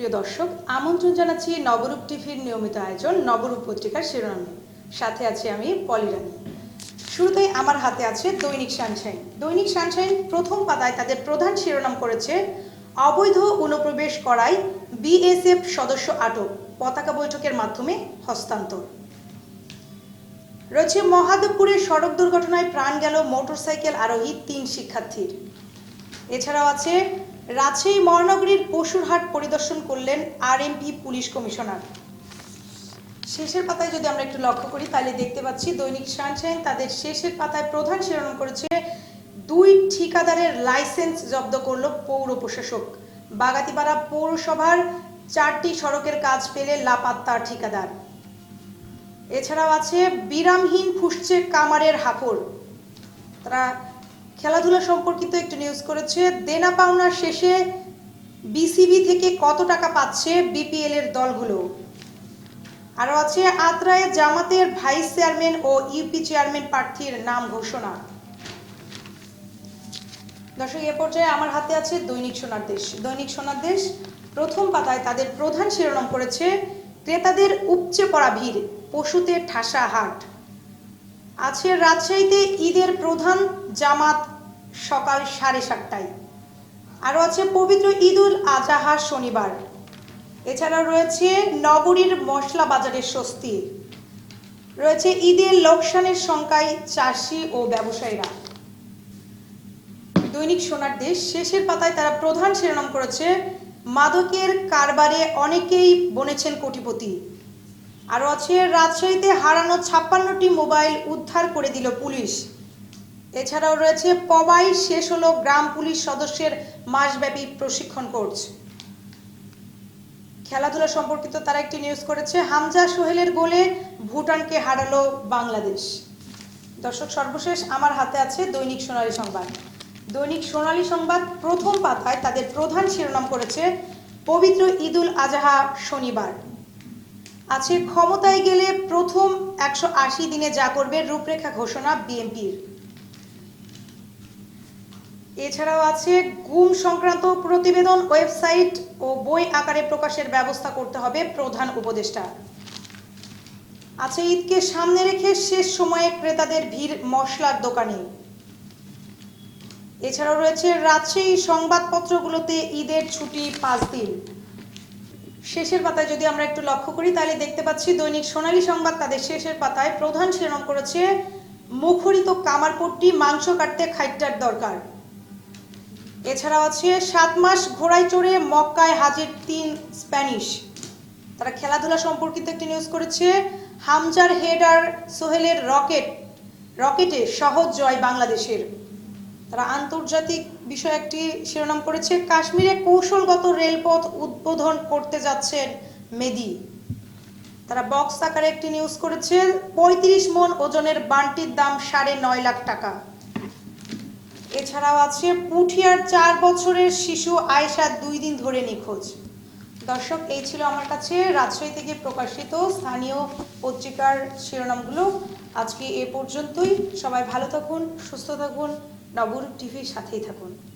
সুপ্রিয় দর্শক, আমন্ত্রণ জানাচ্ছি নবরূপ টিভির নিয়মিত আয়োজন, নবরূপ পত্রিকার শিরোনামে। সাথে আছি আমি পলিরানী শুরুতেই আমার হাতে আছে দৈনিক সানশাইন। দৈনিক সানশাইন প্রথম পাতায় তাদের প্রধান শিরোনাম করেছে, অবৈধ অনুপ্রবেশ করায় বিএসএফ সদস্য আটক, পতাকা বৈঠকের মাধ্যমে হস্তান্তর। রয়েছে মহাদেবপুরে সড়ক দুর্ঘটনায় প্রাণ গেল মোটরসাইকেল আরোহী তিন শিক্ষার্থীর। এছাড়াও আছে রাজশাহী মহানগরীর পশুরহাট পরিদর্শন করলেন আরএমপি পুলিশ কমিশনার। শেষের পাতায় যদি আমরা একটু লক্ষ্য করি, তাহলে দেখতে পাচ্ছি দৈনিক সানশাইন তাদের শেষের পাতায় প্রধান শিরোনাম করেছে, দুই ঠিকাদারের লাইসেন্স জব্দ করল পৌর প্রশাসক। বাগাতিপাড়া পৌরসভার চারটি সড়কের কাজ পেলে লাপাত্তা ঠিকাদার। এছাড়াও আছে, বিরামহীন ফুসছে কামারের হাফড় তারা খেলাধুলা সম্পর্কিত একটি নিউজ করেছে। দেনা পাওনার শেষে বিসিবি থেকে কত টাকা পাচ্ছে বিপিএল এর দলগুলো? আরও আছে আত্রায় জামাতের ভাইস চেয়ারম্যান ও ইউপি চেয়ারম্যান প্রার্থীর নাম ঘোষণা। দর্শক, এ পর্যায়ে আমার হাতে আছে দৈনিক সোনার দেশ। দৈনিক সোনার দেশ, প্রথম পাতায় তাদের প্রধান শিরোনাম করেছে ক্রেতাদের উপচে পড়া ভিড় পশুতে ঠাসা হাট। আছে রাজশাহীতে ঈদের প্রধান জামাত সকাল সাড়ে সাতটায়। আরও আছে পবিত্র ঈদুল আজাহা শনিবার। এছাড়া রয়েছে নগরীর মশলা বাজারের স্বস্তি। রয়েছে ঈদের লোকসানের সংখ্যায় চাষি ও ব্যবসায়ীরা। দৈনিক সোনার দেশ শেষের পাতায় তারা প্রধান শিরোনাম করেছে, মাদকের কারবারে অনেকেই বনেছেন কোটিপতি। আরও আছে, রাজশাহীতে হারানো ছাপ্পান্নটি মোবাইল উদ্ধার করে দিল পুলিশ। এছাড়াও রয়েছে পবাই শেষ হলো গ্রাম পুলিশ সদস্যের মাসব্যাপী প্রশিক্ষণ কোর্স। খেলাধুলা সম্পর্কিত তারা একটি নিউজ করেছে, হামজা সোহেলের গোলে ভুটানকে হারালো বাংলাদেশ। দর্শক, সর্বশেষ আমার হাতে আছে দৈনিক সোনালী সংবাদ। দৈনিক সোনালী সংবাদ প্রথম পাতায় তাদের প্রধান শিরোনাম করেছে, পবিত্র ঈদুল আজহা শনিবার। আছে ক্ষমতায় গেলে প্রথম একশো আশি দিনে যা করবে রূপরেখা ঘোষণা বিএনপির। এছাড়াও আছে গুম সংক্রান্ত প্রতিবেদন, ওয়েবসাইট ও বই আকারে প্রকাশের ব্যবস্থা করতে হবে প্রধান উপদেষ্টা। আছে ঈদকে সামনে রেখে শেষ সময়ে ক্রেতাদের ভিড় মশলার দোকানে। এছাড়াও রয়েছে রাজশাহী সংবাদপত্রগুলোতে ঈদের ছুটি পাঁচ দিন। শেষের পাতায় যদি আমরা একটু লক্ষ্য করি, তাহলে দেখতে পাচ্ছি দৈনিক সোনালী সংবাদ তাদের শেষের পাতায় প্রধান শিরোনাম করেছে, মুখরিত কামারপট্টি, মাংস কাটতে খাইটার দরকার। এছাড়াও আছে সাত মাস ঘোড়ায় চড়ে মক্কায় হাজির তিন স্প্যানিশ। তারা খেলাধুলা সম্পর্কিত একটি নিউজ করেছে। হামজার হেডার সোহেলের রকেট, রকেটে সহজ জয় বাংলাদেশের। তারা আন্তর্জাতিক বিষয় একটি শিরোনাম করেছে, কাশ্মীরে কৌশলগত রেলপথ উদ্বোধন করতে যাচ্ছেন মেদি। তারা বক্স আকারে একটি নিউজ করেছে, পঁয়ত্রিশ মন ওজনের বান্টির দাম সাড়ে নয় লাখ টাকা। এছাড়াও আছে পুঠিয়ার চার বছরের শিশু আয়সা দুই দিন ধরে নিখোঁজ। দর্শক, এই ছিল আমার কাছে রাজশাহী থেকে প্রকাশিত স্থানীয় পত্রিকার শিরোনামগুলো। আজকে এ পর্যন্তই। সবাই ভালো থাকুন, সুস্থ থাকুন নবরূপ টিভির সাথেই থাকুন।